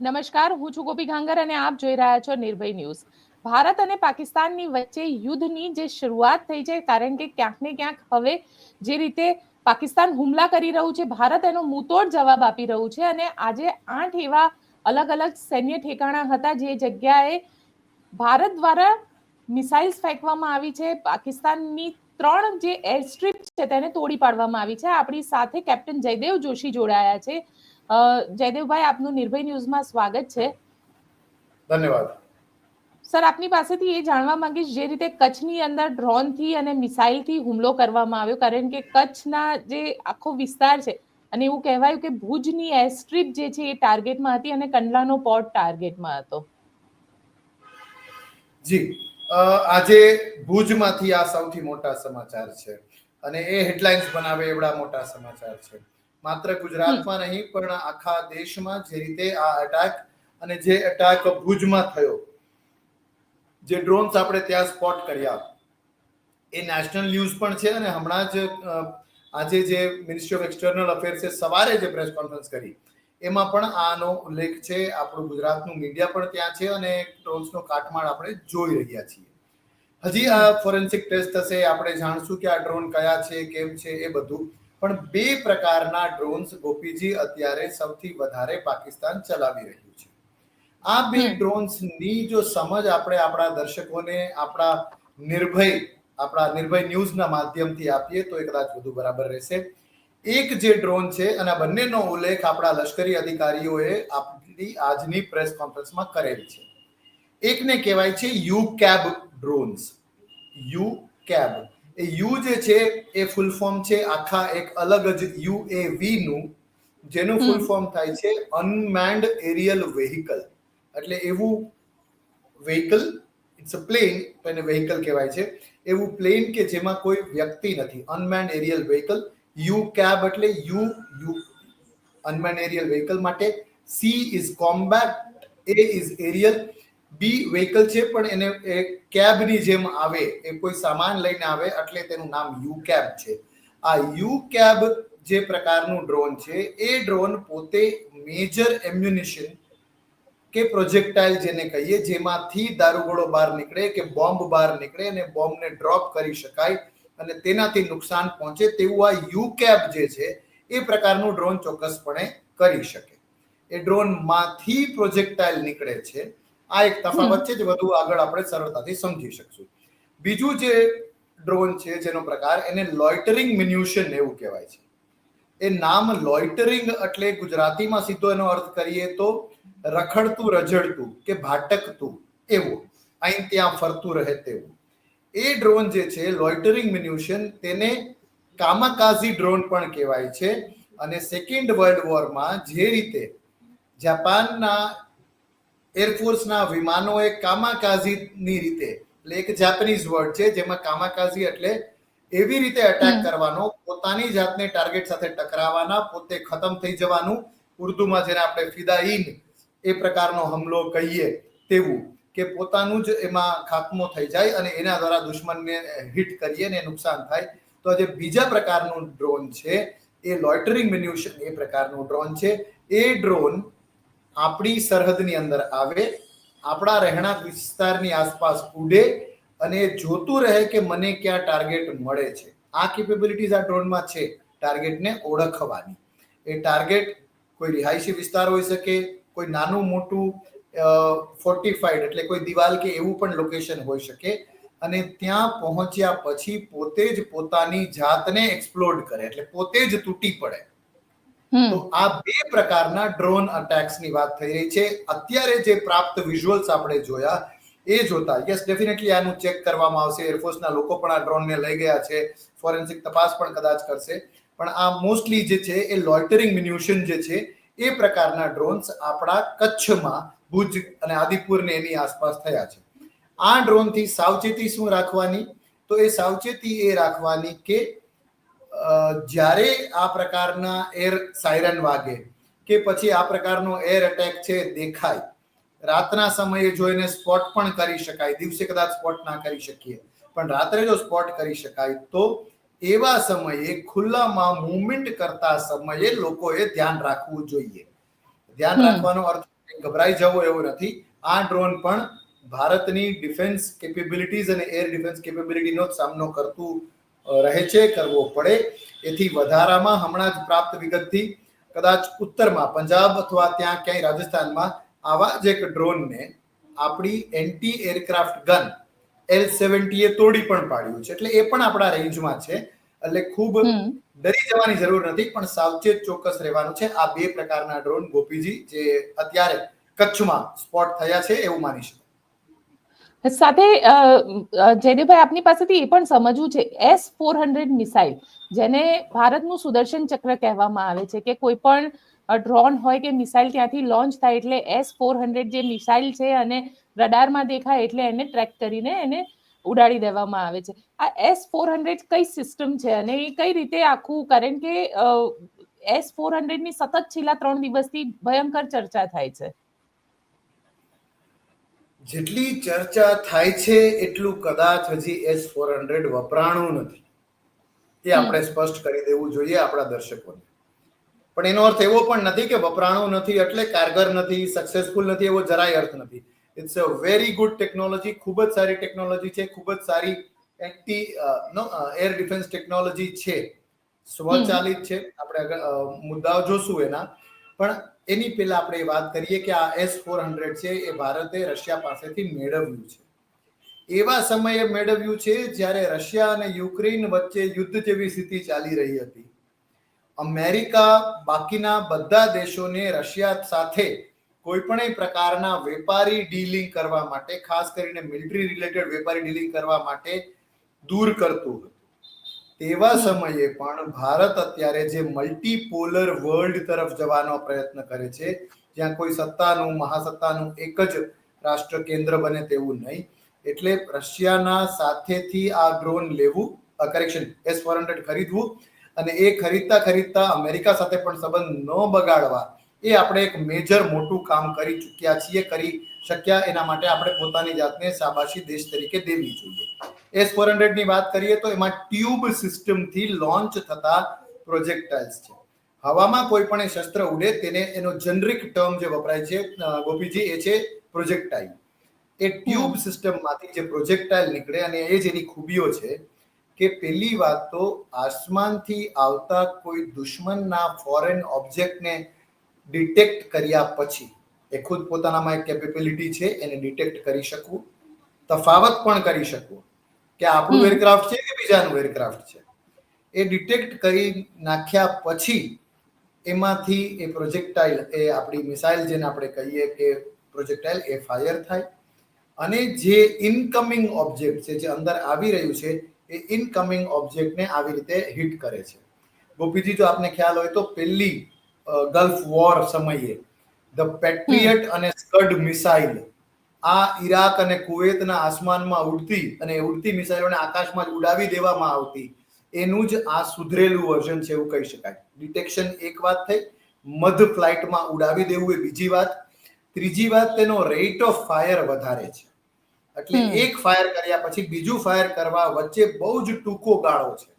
નમસ્કાર, હું છું ગોપી ઘાંગર અને આપ જોઈ રહ્યા છો નિર્ભય ન્યૂઝ. ભારત અને પાકિસ્તાનની વચ્ચે યુદ્ધની જે શરૂઆત થઈ છે, કારણ કે ક્યાંક ને ક્યાંક હવે જે રીતે પાકિસ્તાન હુમલા કરી રહ્યું છે, ભારત એનો મુતોડ જવાબ આપી રહ્યું છે અને આજે આઠ એવા અલગ અલગ સૈન્ય ઠેકાણા હતા જે જગ્યાએ ભારત દ્વારા મિસાઇલ્સ ફેંકવામાં આવી છે. પાકિસ્તાનની ત્રણ જે એર સ્ટ્રીપ છે તેને તોડી પાડવામાં આવી છે. આપણી સાથે કેપ્ટન જયદેવ જોશી જોડાયા છે. જયદેવભાઈ આપનું નિર્ભય ન્યૂઝમાં સ્વાગત છે. ધન્યવાદ. સર આપની પાસેથી એ જાણવા માંગીશ જે રીતે કચ્છની અંદર ડ્રોનથી અને મિસાઇલથી હુમલો કરવામાં આવ્યો. કારણ કે કચ્છના જે આખો વિસ્તાર છે અને એવું કહેવાયું કે ભુજની એર સ્ટ્રીપ જે છે એ ટાર્ગેટમાં હતી અને કંડલાનો પોર્ટ ટાર્ગેટમાં હતો. જી. અ, આજે ભુજમાંથી આ સૌથી મોટા સમાચાર છે. અને એ હેડલાઇન્સ બનાવે એવડા મોટા સમાચાર છે. માત્ર ગુજરાતમાં નહીં પણ આખા દેશમાં જે રીતે આ અટેક અને જે અટેક ભુજમાં થયો જે ડ્રોન્સ આપણે ત્યાં સ્પોટ કર્યા એ નેશનલ ન્યૂઝ પણ છે અને હમણાં જ આજે જે મિનિસ્ટ્રી ઓફ એક્સટર્નલ અફેર્સે સવારે જે પ્રેસ કોન્ફરન્સ કરી એમાં પણ આનો ઉલ્લેખ છે આપણું ગુજરાતનું મીડિયા પણ ત્યાં છે અને ડ્રોન્સનો કાટમાળ આપણે જોઈ રહ્યા છીએ. હજી આ ફોરેન્સિક ટેસ્ટ થશે આપણે જાણશું કે આ ડ્રોન કયા છે કેમ છે એ બધું. પણ બે પ્રકારના ડ્રોન્સ ગોપીજી અત્યારે સૌથી વધારે પાકિસ્તાન ચલાવી રહ્યું છે. આ બે. ડ્રોન્સની જો સમજ આપણે આપણા દર્શકોને આપણા નિર્ભય આપણા નિર્ભય ન્યૂઝના માધ્યમથી આપીએ તો એ કદાચ વધુ બરાબર રહેશે. એક જે ડ્રોન છે અને બંનેનો ઉલ્લેખ આપણા લશ્કરી અધિકારીઓએ આપણી આજની પ્રેસ કોન્ફરન્સમાં કરેલ છે. એકને કહેવાય છે યુ કેબ ડ્રોન્સ યુ કેબ એ યુ જે છે એ ફૂલ ફોર્મ છે આખા એક અલગ જ યુએવી નું જેનું ફૂલ ફોર્મ થાય છે અનમેન્ડ એરિયલ વેહિકલ એટલે એવું વેહિકલ ઇટ્સ અ પ્લેન એને વેહિકલ કહેવાય છે. એવું પ્લેન કે જેમાં કોઈ વ્યક્તિ નથી. અનમેન્ડ એરિયલ વેહિકલ યુ કેબ એટલે U U unmanned aerial vehicle માટે C is combat A is aerial V vehicle છે, પણ એને એ કેબની જેમ આવે, એ કોઈ સામાન લઈને આવે, એટલે તેનું નામ યુ કેબ છે. આ યુ કેબ જે પ્રકારનું ડ્રોન છે, એ ડ્રોન પોતે મેજર એમ્યુનિશન કે પ્રોજેક્ટાઇલ જેને કહીએ, જેમાંથી દારૂગોળો બહાર નીકળે કે બોમ્બ બહાર નીકળે અને બોમ્બને ડ્રોપ કરી શકાય અને તેનાથી નુકસાન પહોંચે, તેવું આ યુ કેબ જે છે, એ પ્રકારનું ડ્રોન ચોક્કસપણે કરી શકે. એ ડ્રોનમાંથી પ્રોજેક્ટાઇલ નીકળે છે આ એક તફાવત છે જે વધુ આગળ આપણે સરળતાથી સમજી શકશું. બીજું જે ડ્રોન છે જેનો પ્રકાર એને લોઇટરિંગ મિન્યુશન એવું કહેવાય છે. એ નામ લોઇટરિંગ એટલે ગુજરાતીમાં સીધો એનો અર્થ કરીએ તો રખડતું રજડતું કે ભાટકતું એવું. અહીં ત્યાં ફરતું રહે તેવું. એ ડ્રોન જે છે લોઇટરિંગ મિન્યુશન તેને કામાકાઝી ડ્રોન પણ કહેવાય છે. અને સેકન્ડ વર્લ્ડ વોરમાં જે રીતે જાપાનના એરફોર્સના વિમાનોએ કામાકાઝીની રીતે એટલે એક જાપાનીઝ વર્ડ છે જેમાં કામાકાઝી એટલે એવી રીતે અટેક કરવાનો પોતાની જાતને ટાર્ગેટ સાથે ટકરાવવાના પોતે ખતમ થઈ જવાનું ઉર્દુમાં જેને આપણે ફિદાઈન એ પ્રકારનો હમલો કહીએ તેવું કે પોતાનું જ એમાં ખાત્મો થઈ જાય અને એના દ્વારા દુશ્મનને હિટ કરીએ ને નુકસાન થાય. તો જે બીજા પ્રકારનું ડ્રોન છે એ લોઇટરિંગ મિન્યુશન એ પ્રકારનું ડ્રોન છે. એ ડ્રોન આપણી સરહદની અંદર આવે, આપણા રહેણાંક વિસ્તારની આસપાસ ઉડે અને જોતું રહે કે મને ક્યાં ટાર્ગેટ મળે છે. આ કેપેબિલિટીઝ આ ડ્રોનમાં છે ટાર્ગેટને ઓળખવાની. એ ટાર્ગેટ કોઈ રિહાયશી વિસ્તાર હોઈ શકે, કોઈ નાનું મોટું ફોર્ટિફાઈડ એટલે કોઈ દિવાલ કે એવું પણ લોકેશન હોઈ શકે અને ત્યાં પહોંચ્યા પછી પોતે જ પોતાની જાતને એક્સપ્લોડ કરે, એટલે પોતે જ તૂટી પડે. તો આ બે પ્રકારના ડ્રોન અટેક્સની વાત થઈ રહી છે. અત્યારે જે પ્રાપ્ત વિઝ્યુઅલ્સ આપણે જોયા, એ જોતા યસ ડેફિનેટલી આનું ચેક કરવામાં આવશે. એરફોર્સના લોકો પણ આ ડ્રોનને લઈ ગયા છે. ફોરેન્સિક તપાસ પણ કદાચ કરશે. પણ આ મોસ્ટલી જે છે, એ લોઇટરિંગ મિન્યુશન જે છે, એ પ્રકારના ડ્રોન્સ આપણા કચ્છમાં ભુજ અને આદિપુરને એની આસપાસ થયા છે. આ ડ્રોનથી સાવચેતી શું રાખવાની? તો એ સાવચેતી એ રાખવાની કે જ્યારે આ પ્રકારના એર સાયરન વાગે કે પછી આ પ્રકારનો એર એટેક છે દેખાય. રાતના સમયે જોઈને સ્પોટ પણ કરી શકાય. દિવસે કદાચ સ્પોટ ના કરી શકીએ. પણ રાત્રે જો સ્પોટ કરી શકાય તો એવા સમયે ખુલ્લામાં મુવમેન્ટ કરતા સમયે લોકોએ ધ્યાન રાખવું જોઈએ. ધ્યાન રાખવાનો અર્થ ગભરાઈ જવો એવો નથી. આ ડ્રોન પણ ભારતની ડિફેન્સ કેપેબિલિટીઝ અને એર ડિફેન્સ કેપેબિલિટીનો સામનો કરતું રહે છે કરવો પડે. એથી વધારામાં હમણાં જ પ્રાપ્ત વિગતથી કદાચ ઉત્તરમાં પંજાબ અથવા ત્યાં ક્યાંય રાજસ્થાનમાં આવા જ એક ડ્રોનને આપણી એન્ટી એરક્રાફ્ટ ગન એલ સેવન્ટીએ તોડી પણ પાડ્યું છે. એટલે એ પણ આપણા રેન્જમાં છે. એટલે ખૂબ ડરી જવાની જરૂર નથી પણ સાવચેત ચોક્કસ રહેવાનું છે. આ બે પ્રકારના ડ્રોન ગોપીજી જે અત્યારે કચ્છમાં સ્પોટ થયા છે એવું માની શકાય. સાથે જયદેવભાઈ, આપની પાસેથી એ પણ સમજવું છે, એસ ફોર હંડ્રેડ મિસાઇલ, જેને ભારતનું સુદર્શન ચક્ર કહેવામાં આવે છે કે કોઈ પણ ડ્રોન હોય કે મિસાઇલ ત્યાંથી લોન્ચ થાય એટલે એસ ફોર હંડ્રેડ જે મિસાઇલ છે અને રડારમાં દેખાય એટલે એને ટ્રેક કરીને એને ઉડાડી દેવામાં આવે છે. આ એસ ફોર હંડ્રેડ કઈ સિસ્ટમ છે અને એ કઈ રીતે આખું, કારણ કે એસ ફોર હંડ્રેડની સતત છેલ્લા ત્રણ દિવસથી ભયંકર ચર્ચા થાય છે. જેટલી ચર્ચા થાય છે એટલું કદાચ હજી એસ ફોર હંડ્રેડ વપરાણું નથી. એ આપણે સ્પષ્ટ કરી દેવું જોઈએ આપણા દર્શકોને. પણ એનો અર્થ એવો પણ નથી કે વપરાણું નથી એટલે કારગર નથી સક્સેસફુલ નથી એવો જરાય અર્થ નથી. It's a very good technology ખૂબ જ સારી ટેકનોલોજી છે ખૂબ જ સારી anti no air defence technology છે. સ્વચાલિત છે. આપણે આગળ, મુદ્દાઓ જોશું એના. પણ એની પહેલા આપણે વાત કરીએ કે આ એસ ફોર હંડ્રેડ છે, એ ભારતે રશિયા પાસેથી મેળવ્યું છે. એવા સમયે મેળવ્યું છે જ્યારે રશિયા અને યુક્રેન વચ્ચે યુદ્ધ જેવી સ્થિતિ ચાલી રહી હતી. અમેરિકા બાકીના બધા દેશોને રશિયા સાથે કોઈ પણ પ્રકારના વેપારી ડીલિંગ કરવા માટે, ખાસ કરીને મિલિટરી રિલેટેડ વેપારી ડીલિંગ કરવા માટે દૂર કરતું હતું. તેવા સમયે પણ ભારત અત્યારે જે મલ્ટીપોલર વર્લ્ડ તરફ જવાનો પ્રયત્ન કરે છે, જ્યાં કોઈ સત્તાનું, મહાસત્તાનું એક જ રાષ્ટ્ર કેન્દ્ર બને તેવું નહીં. એટલે રશિયાના સાથેથી આ ડ્રોન લેવું કરેક્શન એસ ફોર હંડ્રેડ ખરીદવું અને એ ખરીદતા ખરીદતા અમેરિકા સાથે પણ સંબંધ ન બગાડવા, એ આપણે એક મેજર મોટું કામ કરી ચૂક્યા છીએ, કરી શક્યા એના માટે આપણે પોતાની જાતને શાબાશી દેશ તરીકે દેવી જોઈએ. એસ ફોર હંડ્રેડની વાત કરીએ તો એમાં ટ્યુબ સિસ્ટમથી લોન્ચ થતા પ્રોજેક્ટાઇલ્સ છે. હવામાં કોઈ પણ શસ્ત્ર ઉડે તેને એનો જનરિક ટર્મ જે વપરાય છે ગોપીજી એ છે પ્રોજેક્ટાઇલ. એ ટ્યુબ સિસ્ટમમાંથી જે પ્રોજેક્ટાઇલ નીકળે અને એ જ એની ખૂબીઓ છે કે પહેલી વાત તો આસમાનથી આવતા કોઈ દુશ્મનના ફોરેન ઓબ્જેક્ટને ડિટેક્ટ કર્યા પછી એ ખુદ પોતાનામાં એક કેપેબિલિટી છે એને ડિટેક્ટ કરી શકવું તફાવત પણ કરી શકવું. કે આપણું એરક્રાફ્ટ છે કે બીજાનું એરક્રાફ્ટ છે? એ ડિટેક્ટ કરી નાખ્યા પછી એમાંથી એ પ્રોજેક્ટાઇલ એ આપણી મિસાઇલ જેને આપણે કહીએ કે પ્રોજેક્ટાઇલ એ ફાયર થાય. અને જે ઇનકમિંગ ઓબ્જેક્ટ છે જે અંદર આવી રહ્યું છે એ ઇનકમિંગ ઓબ્જેક્ટને આવી રીતે હિટ કરે છે. ગોપીજી જો આપને ખ્યાલ હોય તો પહેલી ગલ્ફ વોર સમયે ધ પેટ્રિયટ અને સ્કડ મિસાઇલ આ ઈરાક અને કુવેતના આસમાનમાં ઉડતી અને ઉડતી મિસાઇલોને આકાશમાં જ ઉડાવી દેવામાં આવતી. એનું જ આ સુધરેલું વર્ઝન છે એવું કહી શકાય. ડિટેક્શન એક વાત થઈ મધ ફ્લાઇટમાં ઉડાવી દેવું એ બીજી વાત. ત્રીજી વાત તેનો રેટ ઓફ ફાયર વધારે છે. એટલે એક ફાયર કર્યા પછી બીજું ફાયર કરવા વચ્ચે બહુ જ ટૂંકો ગાળો છે.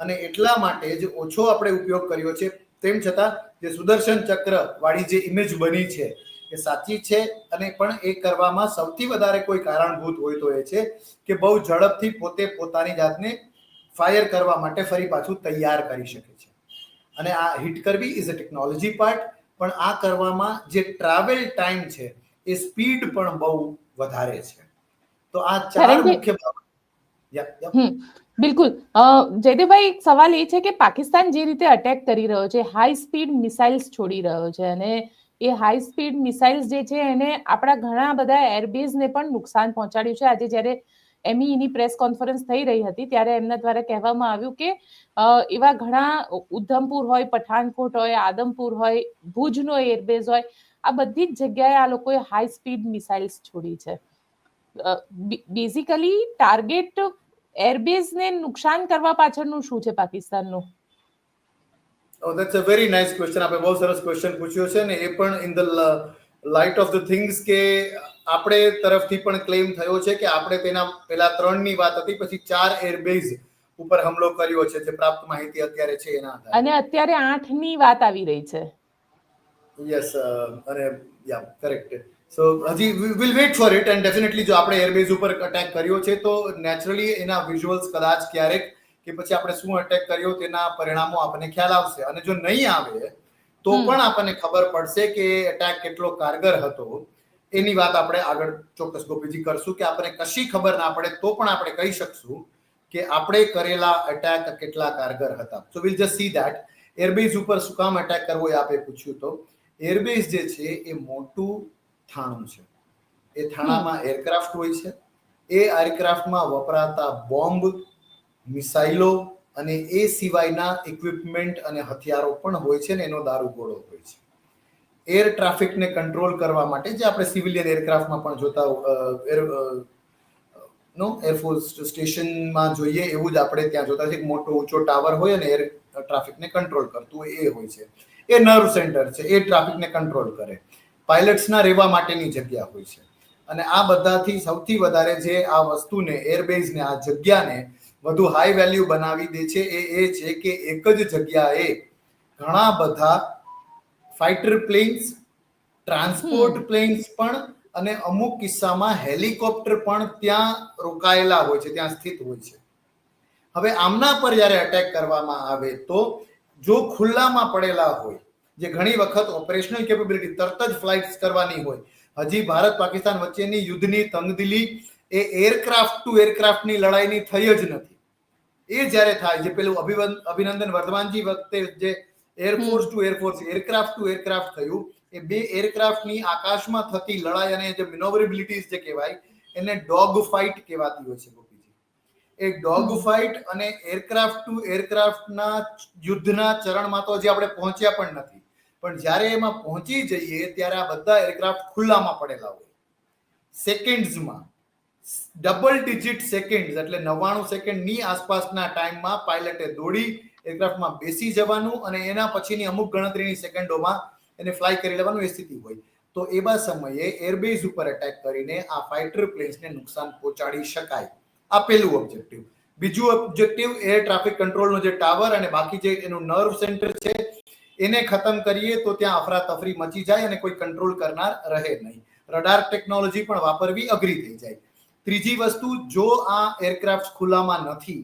અને એટલા માટે જ ઓછો આપણે ઉપયોગ કર્યો છે. તેમ છતાં જે સુદર્શન ચક્ર વાળી જે ઇમેજ બની છે એ સાચી છે અને પણ એ કરવામાં સૌથી વધારે કોઈ કારણભૂત હોય તો એ છે કે બહુ ઝડપથી પોતે પોતાની જાતને ફાયર કરવા માટે ફરી પાછું તૈયાર કરી શકે છે. અને આ હિટ કરવી ઇઝ અ ટેકનોલોજી પાર્ટ પણ આ કરવામાં જે ટ્રાવેલ ટાઈમ છે એ સ્પીડ પણ બહુ વધારે છે. તો આ ચાર મુખ્ય બિલકુલ. જયદેવભાઈ સવાલ એ છે કે પાકિસ્તાન જે રીતે અટેક કરી રહ્યો છે હાઈ સ્પીડ મિસાઇલ્સ છોડી રહ્યો છે અને એ હાઈ સ્પીડ મિસાઇલ્સ જે છે એને આપણા ઘણા બધા એરબેઝને પણ નુકસાન પહોંચાડ્યું છે. આજે જ્યારે એમઈની પ્રેસ કોન્ફરન્સ થઈ રહી હતી, ત્યારે એમના દ્વારા કહેવામાં આવ્યું કે એવા ઘણા ઉધમપુર હોય પઠાણકોટ હોય, આદમપુર હોય, ભુજનો એરબેઝ હોય, આ બધી જ જગ્યાએ આ લોકોએ હાઈ સ્પીડ મિસાઇલ્સ છોડી છે. બેઝિકલી ટાર્ગેટ એરબેઝને નુકસાન કરવા પાછળનું શું છે પાકિસ્તાનનું? Oh, that's a very nice question. આપણે બહુ સરસ ક્વેશ્ચન પૂછ્યો છે ને એ પણ in the light of the things કે આપણે તરફથી પણ ક્લેમ થયો છે કે આપણે તેના પેલા ત્રણની વાત હતી પછી ચાર એરબેઝ ઉપર હુમલો કર્યો છે જે પ્રાપ્ત માહિતી અત્યારે છે એના આધારે. અને અત્યારે આઠની વાત આવી રહી છે. યસ અને યા કરેક્ટ સો હજી will wait for it and definitely જો આપણે એરબેઝ ઉપર અટેક કર્યો છે તો નેચરલી એના વિઝ્યુઅલ્સ કદાચ ક્યારેક કે પછી આપણે શું અટેક કર્યો તેના પરિણામો આપણને ખ્યાલ આવશે. અને જો નહીં આવે તો પણ આપણને ખબર પડશે કે અટેક કેટલો કારગર હતો. એની વાત આપણે આગળ ચોક્કસ ગોપીજી કરશું કે આપણે કશી ખબર ના પડે તો પણ આપણે કહી શકશું કે આપણે કરેલા અટેક કેટલા કારગર હતા. So will just see that airbase ઉપર શું કામ અટેક કરવો એ આપે પૂછ્યું તો. એરબેઝ જે છે એ મોટું થાણું છે. એ થાણામાં એરક્રાફ્ટ હોય છે. એ એરક્રાફ્ટમાં વપરાતા બોમ્બ મિસાઇલો અને એ સિવાયના ઇક્વિપમેન્ટ અને હથિયારો પણ હોય છે ને, એનો દારૂગોળો હોય છે. એર ટ્રાફિકને કંટ્રોલ કરવા માટે જે આપણે સિવિલિયન એરક્રાફ્ટમાં પણ જોતા એર નો એરફોર્સ સ્ટેશનમાં જોઈએ એવું જ આપણે ત્યાં જોતા છે મોટો ઊંચો ટાવર હોય અને એર ટ્રાફિકને કંટ્રોલ કરતું એ હોય છે. એ નર્વ સેન્ટર છે, એ ટ્રાફિકને કંટ્રોલ કરે. પાયલટ્સના રહેવા માટેની જગ્યા હોય છે. અને આ બધાથી સૌથી વધારે જે આ વસ્તુને એરબેઝને આ જગ્યાને વધુ હાઈ વેલ્યુ બનાવી દે છે. એ એ છે કે એક જ જગ્યાએ ઘણા બધા ફાઇટર પ્લેન્સ ટ્રાન્સપોર્ટ પ્લેન્સ પણ અને અમુક કિસ્સામાં હેલિકોપ્ટર પણ ત્યાં રોકાયેલા હોય છે ત્યાં સ્થિત હોય છે. હવે આમના પર જ્યારે અટેક કરવામાં આવે તો જો ખુલ્લામાં પડેલા હોય જે ઘણી વખત ઓપરેશનલ કેપેબિલિટી તરત જ ફ્લાઇટ્સ કરવાની હોય હજી ભારત પાકિસ્તાન વચ્ચેની યુદ્ધની તંગદિલી એ એરક્રાફ્ટ ટુ એરક્રાફ્ટની લડાઈની થઈ જ નથી. એ જ્યારે થાય જે પેલું અભિવન અભિનંદન વર્ધમાનજી વખતે જે air force to air force aircraft to aircraft થયું એ બે એરક્રાફ્ટની આકાશમાં થતી લડાઈ અને જે મિનોવરેબિલિટીઝ જે કહેવાય એને ડોગ ફાઇટ કહેવાતી હોય છે ગોપીજી. એ ડોગ ફાઇટ અને એરક્રાફ્ટ ટુ એરક્રાફ્ટના યુદ્ધના ચરણમાં તો હજી આપણે પહોંચ્યા પણ નથી. પણ જ્યારે એમાં પહોંચી જઈએ ત્યારે આ બધા એરક્રાફ્ટ ખુલ્લામાં પડેલા હોય. સેકન્ડ્સમાં ડબલ ડિજિટ સેકન્ડ એટલે નવ્વાણું સેકન્ડની આસપાસના ટાઈમમાં પાયલટે દોડી એરક્રાફ્ટમાં બેસી જવાનું અને એના પછીની અમુક ગણતરીની સેકન્ડોમાં એને ફ્લાય કરી લેવાનું એ સ્થિતિ હોય. તો એવા સમયે એરબેઝ ઉપર એટેક કરીને આ ફાઇટર પ્લેન્સને નુકસાન પહોંચાડી શકાય. આ પહેલું ઓબ્જેક્ટિવ બીજું ઓબ્જેક્ટિવ એર ટ્રાફિક કંટ્રોલનો જે ટાવર અને બાકી જે એનું નર્વ સેન્ટર છે, એને ખતમ કરીએ તો ત્યાં અફરાતફરી મચી જાય અને કોઈ કંટ્રોલ કરનાર રહે નહીં. રડાર ટેકનોલોજી પણ વાપરવી અઘરી થઈ જાય. ત્રીજી વસ્તુ જો આ એરક્રાફ્ટ ખુલ્લામાં નથી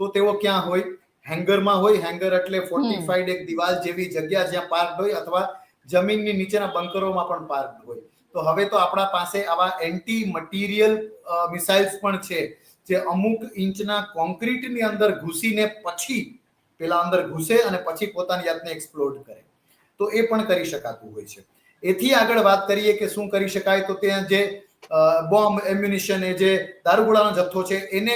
તો તેઓ ક્યાં હોય? હેંગરમાં હોય. હેંગર એટલે ફોર્ટિફાઈડ એક દિવાલ જેવી જગ્યા જ્યાં પાર્ક હોય અથવા જમીનની નીચેના બંકરોમાં પણ પાર્ક હોય. તો હવે તો આપણા પાસે આવા એન્ટી મટીરિયલ મિસાઇલ્સ પણ છે જે અમુક ઇંચના કોન્ક્રીટની અંદર ઘૂસીને પછી પેલા અંદર ઘૂસે અને પછી પોતાની જાતને એક્સપ્લોડ કરે. તો એ પણ કરી શકાતું હોય છે. એથી આગળ વાત કરીએ કે શું કરી શકાય તો ત્યાં જે બોમ્બ એમ્યુનિશન એ જે દારૂગોળાનો જથ્થો છે એને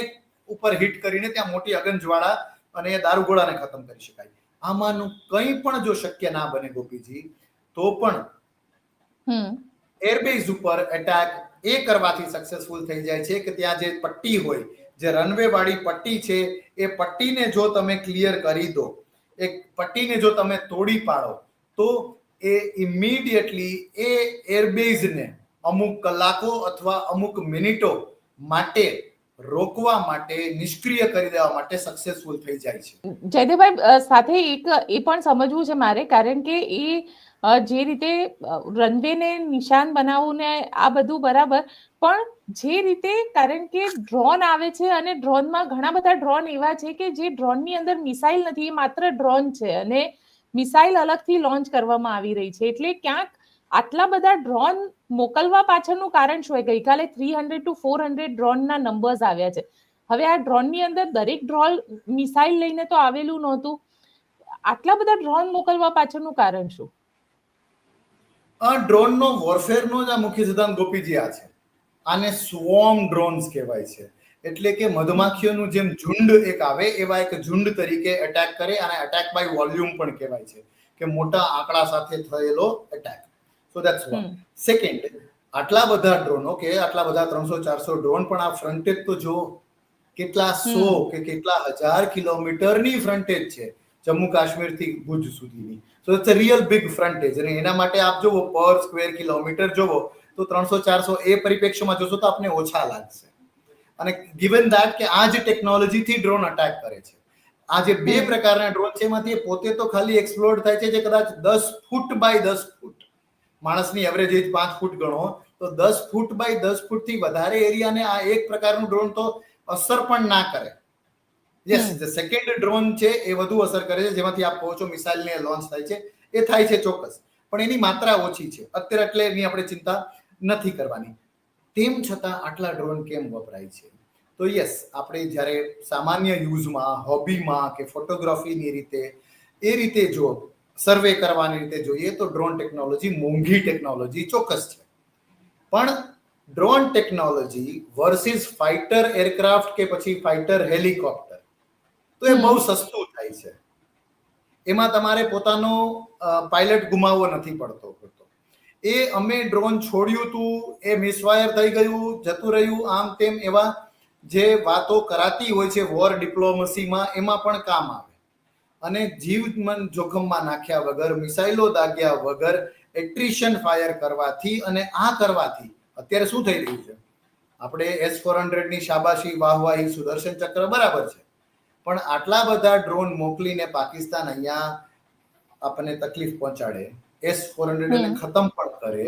ઉપર હિટ કરીને ત્યાં મોટી અગનજવાળા અને એ દારૂગોળાને ખતમ કરી શકાય. આમાંનું કંઈ પણ જો શક્ય ના બને ગોપીજી તો પણ એરબેઝ ઉપર એટેક એ કરવાથી સક્સેસફુલ થઈ જાય છે કે ત્યાં જે પટ્ટી હોય જે રનવે વાળી પટ્ટી છે એ પટ્ટીને જો તમે ક્લિયર કરી દો એ પટ્ટીને જો તમે તોડી પાડો તો એ ઇમિડિયેટલી એ એરબેઝને અમુક કલાકો અથવા અમુક મિનિટો માટે રોકવા માટે, નિષ્ક્રિય કરી દેવા માટે સક્સેસફુલ થઈ જાય છે. જયદેવભાઈ સાથે એક, એ પણ સમજવું છે મારે, કારણ કે એ જે રીતે રનવેને નિશાન બનાવવું ને આ બધું બરાબર, પણ જે રીતે, કારણ કે ડ્રોન આવે છે અને ડ્રોનમાં ઘણા બધા ડ્રોન એવા છે કે જે ડ્રોનની અંદર મિસાઇલ નથી, એ માત્ર ડ્રોન છે અને મિસાઇલ અલગથી લોન્ચ કરવામાં આવી રહી છે. એટલે ક્યાંક આટલા બધા ડ્રોન મોકલવા પાછળનું કારણ શું ગઈકાલે three hundred to four hundred ડ્રોનના numbers આવ્યા છે. હવે આ ડ્રોનની અંદર દરેક ડ્રોન મિસાઇલ લઈને તો આવેલું નહોતું. આટલા બધા ડ્રોન મોકલવા પાછળનું કારણ શું? આ ડ્રોનનો વોરફેરનો જ આ મુખ્ય સિદ્ધાંત ગોપીજી આ છે. આને સ્વોમ ડ્રોન્સ કહેવાય છે. એટલે કે મધમાખીઓનું જેમ ઝુંડ એક આવે, એવા એક ઝુંડ તરીકે અટેક કરે અને અટેક બાય વોલ્યુમ પણ કહેવાય છે. કે મોટા આંકડા સાથે થયેલો attack so that's one second આટલા બધા ડ્રોન ઓકે આટલા બધા ત્રણસો ચારસો ડ્રોન પણ આ ફ્રન્ટેજ તો જો કેટલા સો કે કેટલા હજાર કિલોમીટરની ફ્રન્ટેજ છે જમ્મુ કાશ્મીરથી ભુજ સુધીની. So it's a real big frontage અને એના માટે આપ જોવો પર સ્ક્વેર કિલોમીટર જોવો તો ત્રણસો ચારસો એ પરિપ્રેક્ષ્યમાં જોશો તો આપને ઓછા લાગશે. અને ગિવન દેટ કે આ જે ટેકનોલોજીથી ડ્રોન અટેક કરે છે. આ જે બે પ્રકારના ડ્રોન છે એમાંથી પોતે તો ખાલી એક્સપ્લોર થાય છે જે કદાચ દસ ફૂટ બાય દસ ફૂટ. માણસની એવરેજ એજ પાંચ ફૂટ ગણો તો દસ ફૂટ બાય દસ ફૂટથી વધારે એરિયાને આ એક પ્રકારનું ડ્રોન તો અસર પણ ના કરે. યસ. સેકન્ડ ડ્રોન છે એ વધુ અસર કરે છે જેમાંથી આપ કહો છો મિસાઇલને લોન્ચ થાય છે એ થાય છે ચોક્કસ. પણ એની માત્રા ઓછી છે. અત્યારે એટલે એની આપણે ચિંતા નથી કરવાની. તેમ છતાં આટલા ડ્રોન કેમ વપરાય છે? તો યસ આપણે જ્યારે સામાન્ય યુઝમાં હોબીમાં કે ફોટોગ્રાફીની રીતે એ રીતે જો સર્વે કરવાની રીતે જોઈએ તો ડ્રોન ટેકનોલોજી મોંઘી ટેકનોલોજી ચોક્કસ છે. પણ drone technology versus fighter aircraft કે પછી ફાઇટર હેલિકોપ્ટર તો એ બહુ સસ્તું થાય છે. એમાં તમારે પોતાનો પાયલટ ગુમાવવો નથી પડતો એ અમે ડ્રોન છોડ્યું હતું એ મિસવાયર થઈ ગયું જતું રહ્યું આમ તેમ એવા જે વાતો કરાતી હોય છે વોર ડિપ્લોમસીમાં એમાં પણ કામ આવે. અને જીવન જોખમમાં નાખ્યા વગર મિસાઇલો દાગ્યા વગર એટ્રિશન ફાયર કરવાથી અને આ કરવાથી અત્યારે શું થઈ રહ્યું છે? આપણે એસ ફોર હંડ્રેડની શાબાશી વાહવાહી સુદર્શન ચક્ર બરાબર છે. પણ આટલા બધા ડ્રોન મોકલીને પાકિસ્તાન અહીંયા આપણને તકલીફ પહોંચાડે એસ ફોર હંડ્રેડ ખતમ પણ કરે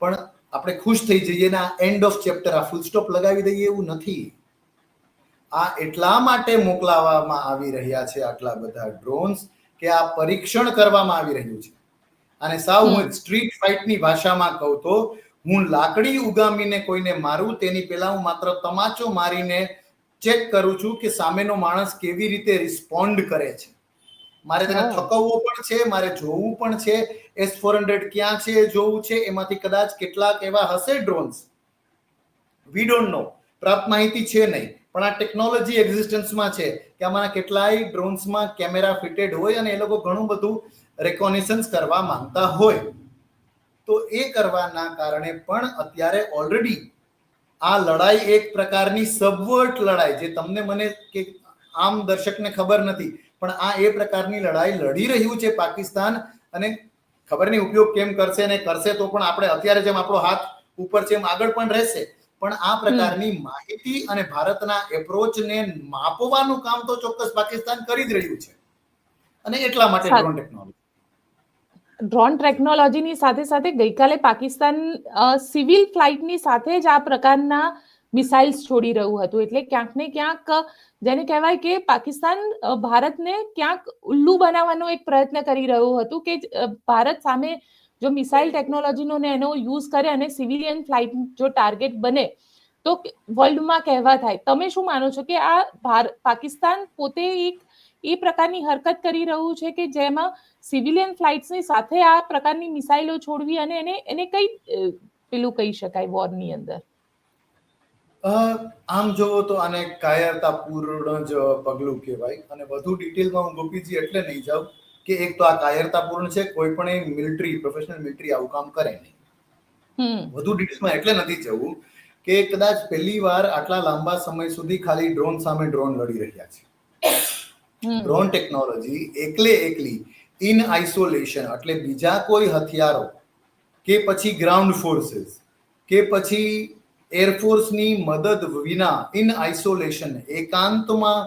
પણ આપણે ખુશ થઈ જઈએ ને આ એન્ડ ઓફ ચેપ્ટર આ ફૂલ સ્ટોપ લગાવી દઈએ એવું નથી. આ એટલા માટે મોકલાવવામાં આવી રહ્યા છે આટલા બધા ડ્રોન્સ કે આ પરીક્ષણ કરવામાં આવી રહ્યું છે. અને સાવ હું સ્ટ્રીટ ફાઇટની ભાષામાં કહું તો હું લાકડી ઉગામીને કોઈને મારું તેની પહેલા હું માત્ર તમાચો મારીને ચેક કરું છું કે સામેનો માણસ કેવી રીતે રિસ્પોન્ડ કરે છે. મારે તેને થકવવો પણ છે મારે જોવું પણ છે એસ ફોર હંડ્રેડ ક્યાં છે જોવું છે એમાંથી કદાચ કેટલાક એવા હશે ડ્રોન્સ વી ડોન્ટ નો પ્રાપ્ત માહિતી છે નહીં. પણ આ ટેકનોલોજી એક્ઝિસ્ટન્સમાં છે કે અમારા કેટલાય ડ્રોન્સમાં કેમેરા ફિટેડ હોય અને એ લોકો ઘણું બધું રેકોનેશન્સ કરવા માંગતા હોય. તો એ કરવાના કારણે પણ અત્યારે ઓલરેડી આ લડાઈ એક પ્રકારની સબવર્ટ લડાઈ જે તમને મને કે આમ દર્શકને ખબર નથી, પણ આ એ પ્રકારની લડાઈ લડી રહ્યું છે પાકિસ્તાન અને ખબર નહીં ઉપયોગ કેમ કરશે ને કરશે તો પણ આપણે અત્યારે જેમ આપણો હાથ ઉપર છે એમ આગળ પણ રહેશે. પણ આ પ્રકારની માહિતી અને ભારતના એપ્રોચને માપવાનું કામ તો ચોક્કસ પાકિસ્તાન કરી જ રહ્યું છે. અને એટલા માટે ડ્રોન ટેકનોલોજી ડ્રોન ટેકનોલોજીની સાથે સાથે ગઈકાલે પાકિસ્તાન સિવિલ ફ્લાઇટની સાથે જ આ પ્રકારના મિસાઇલ્સ છોડી રહ્યું હતું. એટલે ક્યાંક ને ક્યાંક જેને કહેવાય કે પાકિસ્તાન ભારતને ક્યાંક ઉલ્લુ બનાવવાનો એક પ્રયત્ન કરી રહ્યું હતું કે ભારત સામે જો મિસાઇલ ટેકનોલોજીનો ને એનો યુઝ કરે અને સિવિલિયન ફ્લાઇટ જો ટાર્ગેટ બને, તો વર્લ્ડમાં કહેવા થાય. તમે શું માનો છો કે આ પાકિસ્તાન પોતે એક, એ પ્રકારની હરકત કરી રહ્યું છે કે જેમાં સિવિલિયન ફ્લાઇટ્સની સાથે આ પ્રકારની મિસાઇલો છોડવી અને એને એને કઈ પેલું કહી શકાય વોરની અંદર? આમ જોવો તો આને કાયરતાપૂર્ણ જ પગલું કહેવાય અને વધુ ડિટેલમાં હું ગોપીજી એટલે નહીં જાઉં. કે એક તો આ કાયરતાપૂર્ણ છે કોઈ પણ મિલિટરી પ્રોફેશનલ મિલિટરી આવું કામ કરે નહીં. વધુ ડિટેલમાં એટલે નથી જવું કે કદાચ પહેલી વાર આટલા લાંબા સમય સુધી ખાલી ડ્રોન સામે ડ્રોન લડી રહ્યા છે. ડ્રોન ટેકનોલોજી એકલે એકલી ઇન આઇસોલેશન એટલે બીજા કોઈ હથિયારો કે પછી ગ્રાઉન્ડ ફોર્સીસ કે પછી એરફોર્સની મદદ વિના ઇન આઇસોલેશન એકાંતમાં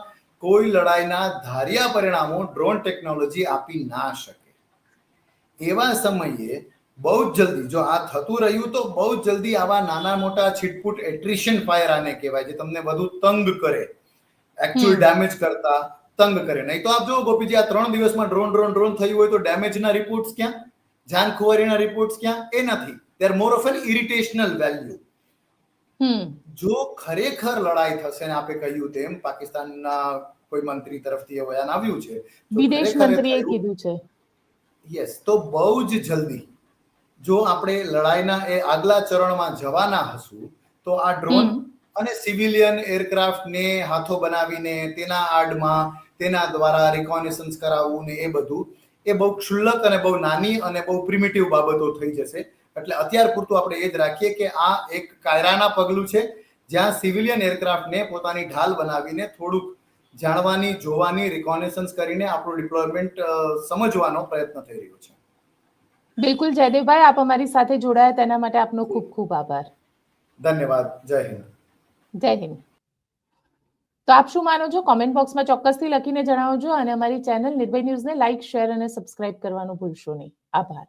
કોઈ લડાઈના ધાર્યા પરિણામો ડ્રોન ટેકનોલોજી આપી ના શકે. એવા સમયે બહુ જ જલ્દી જો આ થતું રહ્યું તો બહુ જ જલ્દી આવા નાના મોટા છીટપુટ એટ્રિશન ફાયર આને કહેવાય જે તમને વધુ તંગ કરે. એકચ્યુઅલ ડેમેજ કરતા તંગ કરે. નહીં તો આપ જો ગોપીજી આ ત્રણ દિવસમાં ડ્રોન ડ્રોન ડ્રોન થયું હોય તો ડેમેજના રિપોર્ટ્સ ક્યાં? જાન ખુવારીના રિપોર્ટ્સ ક્યાં? એ નથી. They are more of an irritational value hmm. જો ખરેખર લડાઈ થશે ને આપે કહ્યું તેમ પાકિસ્તાનના કોઈ મંત્રી તરફથી એ વયાન આવ્યું છે વિદેશ મંત્રીએ કીધું છે. યસ તો બહુ જ જલ્દી. જો આપણે લડાઈના એ આગલા ચરણમાં જવાના હશું તો આ ડ્રોન અને સિવિલિયન એરક્રાફ્ટને હાથો બનાવીને તેના આડમાં તેના દ્વારા રિકોનેસન્સ કરાવવું ને એ બધું એ બહુ ક્ષુલ્લક અને બહુ નાની અને બહુ પ્રિમિટિવ બાબતો થઈ જશે. એટલે અત્યાર પૂરતું આપણે એ જ રાખીએ કે આ એક કાયરાના પગલું છે જ્યાં સિવિલિયન એરક્રાફ્ટને પોતાની ઢાલ બનાવીને થોડુંક જાણવાની જોવાની રિકોનેસન્સ કરીને આપણું ડિપ્લોયમેન્ટ સમજવાનો પ્રયત્ન થઈ રહ્યો છે. બિલકુલ જયદેવભાઈ આપ અમારી સાથે જોડાયા તેના માટે આપનો ખૂબ ખૂબ આભાર. ધન્યવાદ જય હિન્દ. જય હિન્દ. તો આપ શું માનો છો? કોમેન્ટ બોક્સમાં ચોક્કસથી લખીને જણાવજો અને અમારી ચેનલ નિર્ભય ન્યૂઝને લાઇક શેર અને સબસ્ક્રાઇબ કરવાનું ભૂલશો નહીં. આભાર.